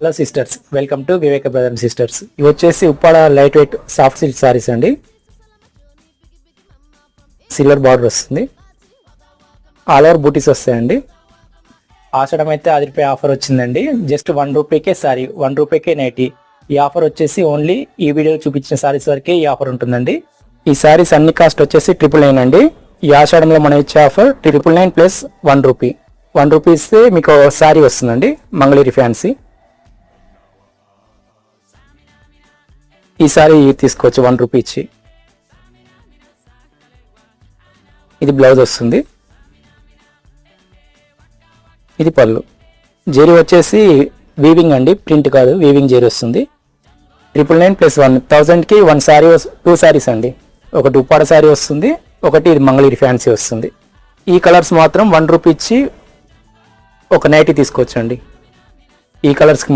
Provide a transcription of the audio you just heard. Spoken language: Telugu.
Hello sisters welcome to Viveka brother sisters. ఇవి వచ్చేసి Uppada light weight soft silk sarees అండి. సిల్వర్ బార్డర్ వస్తుంది. ఆల్ ఓవర్ బూటీస్ వస్తాయండి. ఆషడం అయితే అది రూపాయి ఆఫర్ వచ్చిందండి జస్ట్ వన్ రూపీకే సారీ వన్ రూపీకే నైటీ ఈ ఆఫర్ వచ్చేసి ఓన్లీ ఈ వీడియో చూపించిన సారీస్ వరకే ఈ ఆఫర్ ఉంటుందండి. ఈ సారీస్ అన్ని కాస్ట్ వచ్చేసి ట్రిపుల్ నైన్ అండి. ఈ ఆషాఢంలో మనం ఇచ్చే offer triple nine plus one rupee one rupee ఇస్తే మీకు సారీ వస్తుందండి మంగళగిరి ఫ్యాన్సీ ఈ సారీ తీసుకోవచ్చు వన్ రూపీ ఇచ్చి. ఇది బ్లౌజ్ వస్తుంది. ఇది పళ్ళు. జెరీ వచ్చేసి వీవింగ్ అండి ప్రింట్ కాదు వీవింగ్ జెరీ వస్తుంది. ట్రిపుల్ నైన్ ప్లస్ వన్ థౌజండ్కి వన్ శారీ టూ శారీస్ అండి. ఒకటి ఉప్పాడ శారీ వస్తుంది ఒకటి ఇది మంగళగిరి ఫ్యాన్సీ వస్తుంది. ఈ కలర్స్ మాత్రం వన్ రూపీ ఇచ్చి ఒక నైటీ తీసుకోవచ్చండి ఈ కలర్స్కి